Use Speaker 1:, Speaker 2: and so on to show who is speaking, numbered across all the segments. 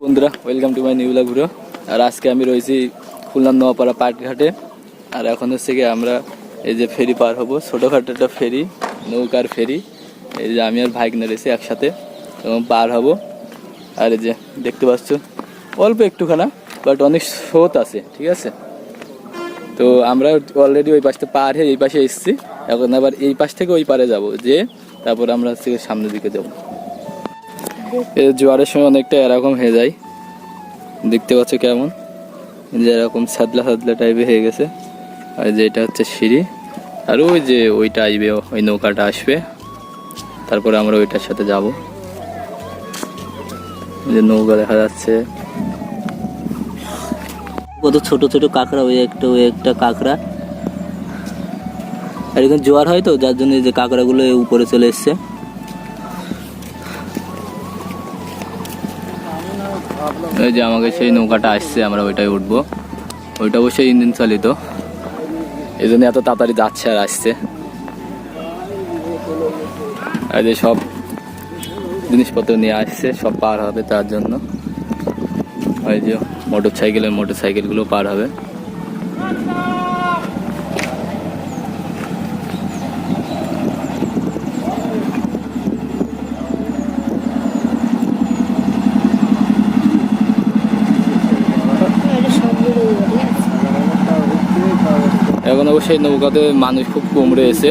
Speaker 1: বন্ধুরা welcome to my new video আর আজকে আমি রয়েছি খুলনা নোয়াপাড়া পাটঘাটে। আর এখন হচ্ছে গিয়ে আমরা এই যে ফেরি পার হব, ছোটোখাটো একটা ফেরি, নৌকার ফেরি। এই যে আমি আর ভাইক রয়েছি একসাথে এবং পার হব। আর এই যে দেখতে পাচ্ছ, অল্প একটুখানা বাট অনেক স্রোত আছে, ঠিক আছে? তো আমরা অলরেডি ওই পাশটা পার হয়ে এই পাশে এসেছি। এখন আবার এই পাশ থেকে ওই পারে যাব যে তারপর আমরা হচ্ছে সামনের দিকে যাব। জোয়ারের সময় অনেকটা এরকম হয়ে যায়। দেখতে পাচ্ছ কেমন? যে এরকম সাদলা সাদলা টাইপের হয়ে গেছে। আর যে এটা হচ্ছে সিঁড়ি। আর ওই যে ওইটা আসবে ওই নৌকাটা আসবে। তারপরে আমরা ওইটার সাথে যাব। যে নৌকা দেখা যাচ্ছে।
Speaker 2: কত ছোট ছোট কাঁকড়া, ওই একটা ওই একটা কাঁকড়া। আর এখানে জোয়ার হয় তো, যার জন্য যে কাঁকড়াগুলো উপরে চলে এসছে।
Speaker 1: এই যে আমাকে সেই নৌকাটা আসছে, আমরা ওইটাই উঠবো। ওইটা অবশ্যই ইঞ্জিন চালিত। এই জন্য এত তাড়াতাড়ি যাচ্ছে আর আসছে। আর যে সব জিনিসপত্র নিয়ে আসছে, সব পার হবে তার জন্য। ওই যে মোটর সাইকেলের মোটর সাইকেলগুলো পার হবে। এখন অবশ্যই নৌকাতে মানুষ খুব কম রয়েছে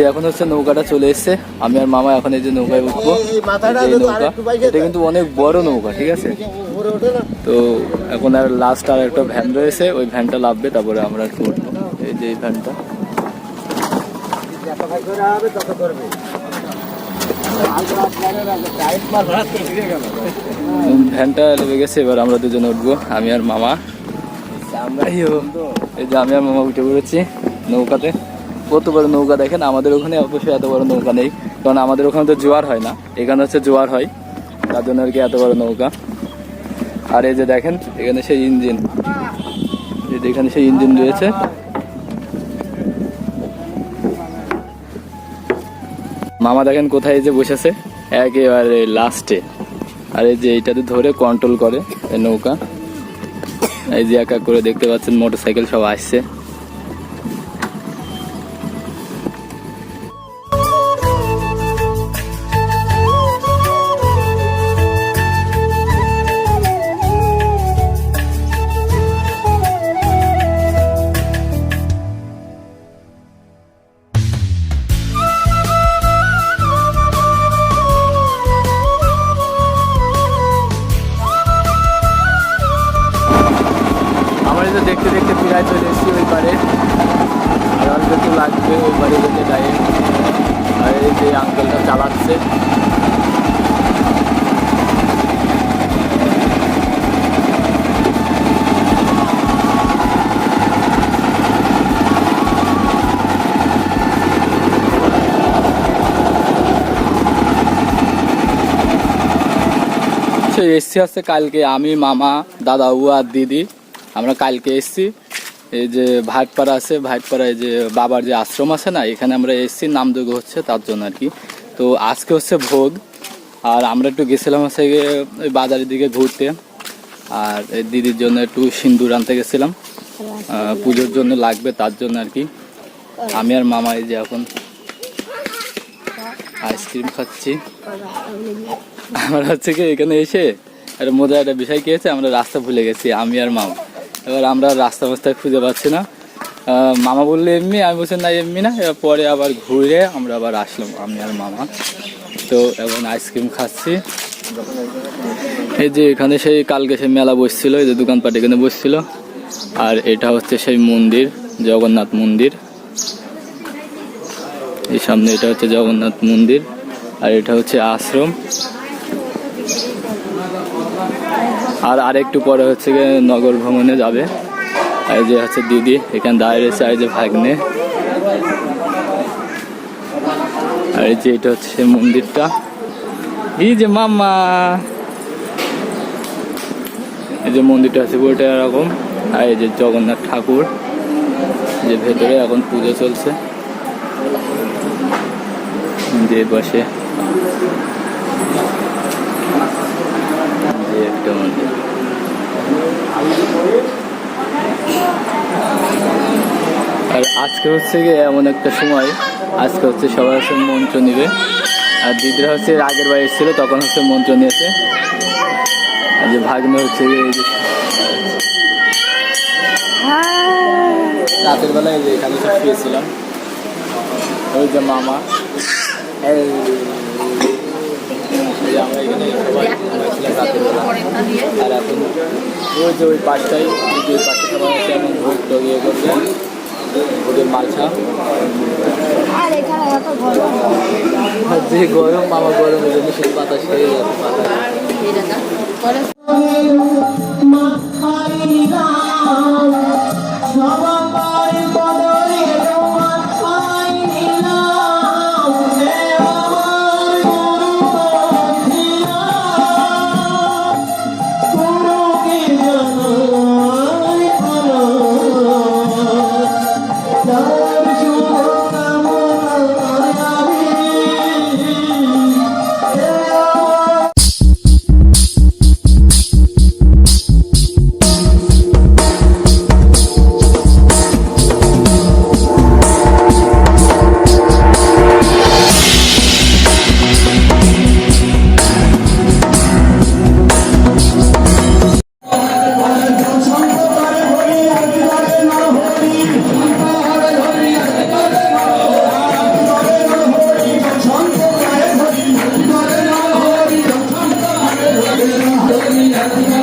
Speaker 1: যে এখন হচ্ছে নৌকাটা চলে এসছে আমি আর মামা এখন এই যে নৌকায় উঠবো। এই নৌকা এটা কিন্তু অনেক বড় নৌকা ঠিক আছে? তো এখন আর লাস্ট আর একটা ভ্যান রয়েছে ওই ভ্যানটা লাভবে তারপরে আমরা একটু উঠবো। এই যে এই ভ্যানটা ভ্যানটা লেগে গেছে এবার আমরা দুজন উঠবো আমি আর মামা। এই যে আমি আর মামা উঠে পড়েছি নৌকাতে। কত বড় নৌকা দেখেন? আমাদের ওখানে অবশ্যই এত বড় নৌকা নেই। কারণ আমাদের ওখানে তো জোয়ার হয় না। এখানে হচ্ছে জোয়ার হয়। তার জন্য আর কি এত বড় নৌকা। আর এই যে দেখেন, এখানে সেই ইঞ্জিন। এখানে সেই ইঞ্জিন রয়েছে। মামা দেখেন কোথায় যে বসেছে? একেবারে লাস্টে। আর এই যে এইটাতে ধরে কন্ট্রোল করে নৌকা। এই যে এক এক করে দেখতে পাচ্ছেন মোটর সাইকেল সব আসছে। সে এসছি হচ্ছে কালকে। আমি, মামা, দাদা উ আর দিদি। আমরা কালকে এসছি। এই যে ভাটপাড়া আছে, ভাটপাড়ায় যে বাবার যে আশ্রম আছে না, এখানে আমরা এসছি নামযোগ্য হচ্ছে তার জন্য আর কি। তো আজকে হচ্ছে ভোগ। আর আমরা একটু গেছিলাম হচ্ছে ওই বাজারের দিকে ঘুরতে। আর দিদির জন্য একটু সিন্দুর আনতে গেছিলাম। পুজোর জন্য লাগবে তার জন্য আর কি। আমি আর মামা এই যে এখন আইসক্রিম খাচ্ছি। আমরা হচ্ছে কি এখানে এসে একটা মজার একটা বিষয় কি হয়েছে আমরা রাস্তা ভুলে গেছি, আমি আর মামা। এবার আমরা রাস্তা মাস্তায় খুঁজে পাচ্ছি না। মামা বলল, এমনি? আমি বলছি, না, এমনি না। এবার পরে আবার ঘুরে আমরা আবার আসলাম, আমি আর মামা। তো এখন আইসক্রিম খাচ্ছি। এই যে এখানে সেই কালকে সেই মেলা বসছিল, এই যে দোকানপাট এখানে বসছিল। আর এটা হচ্ছে সেই মন্দির, জগন্নাথ মন্দির। এই সামনে এটা হচ্ছে জগন্নাথ মন্দির, আর এটা হচ্ছে আশ্রম। আর আরেকটু পরে হচ্ছে নগর ভ্রমণে যাবে। এই যে হচ্ছে দিদি, এখানে দাঁড়িয়ে রয়েছে আর যে ভাগ্নে। আর এই যে এটা হচ্ছে মন্দিরটা। এই যে মামা এই যে মন্দিরটা আছে পুরোটা এরকম। আর এই যে জগন্নাথ ঠাকুর, যে ভেতরে এখন পুজো চলছে। যে বসে যে একটা মন্দির। আর আজকে হচ্ছে গিয়ে এমন একটা সময়। আজকে হচ্ছে সবাই হচ্ছে মন্ত্র নিবে। আর দিদিরা হচ্ছে আগের বার এসেছিল তখন হচ্ছে মন্ত্র নিয়েছে। আর যে ভাগ্নে হচ্ছে রাতের বেলায় এই যে এখানে সব শুয়েছিলাম। ওই যে মামা। আর এখন যে ওই পাশটাই ওই যে ওই পাশটা সবাই হচ্ছে এখন ভোগ টোগ ইয়ে করছে ওদের মালসা
Speaker 3: আর
Speaker 1: যে গরম মামা গরম ওই জন্য শুধু বাতাস খেয়ে যাচ্ছে
Speaker 3: Gracias.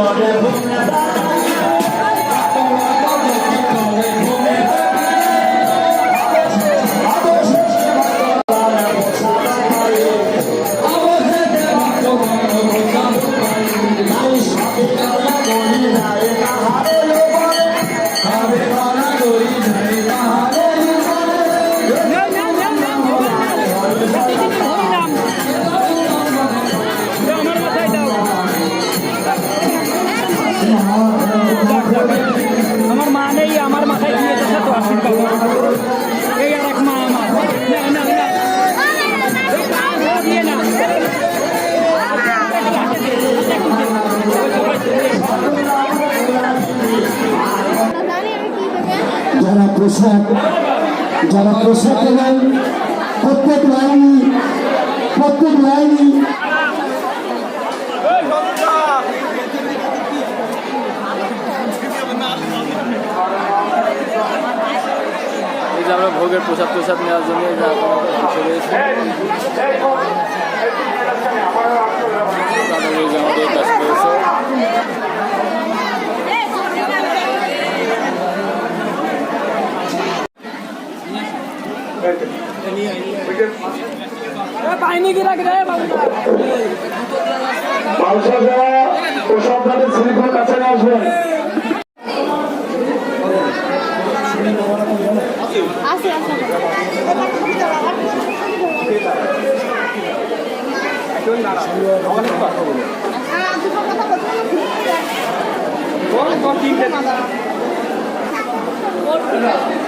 Speaker 4: Lord, পোশাক যারা পোশাক এবং প্রত্যেক লাইনই প্রত্যেক লাইনই।
Speaker 1: আমরা ভোগের প্রসাদ প্রসাদ নেওয়ার জন্য এই যে আমাদের কাজ করেছে।
Speaker 4: মালসাজা ও সন্তানের শৃঙ্খল কাছে আসবেন
Speaker 3: আছে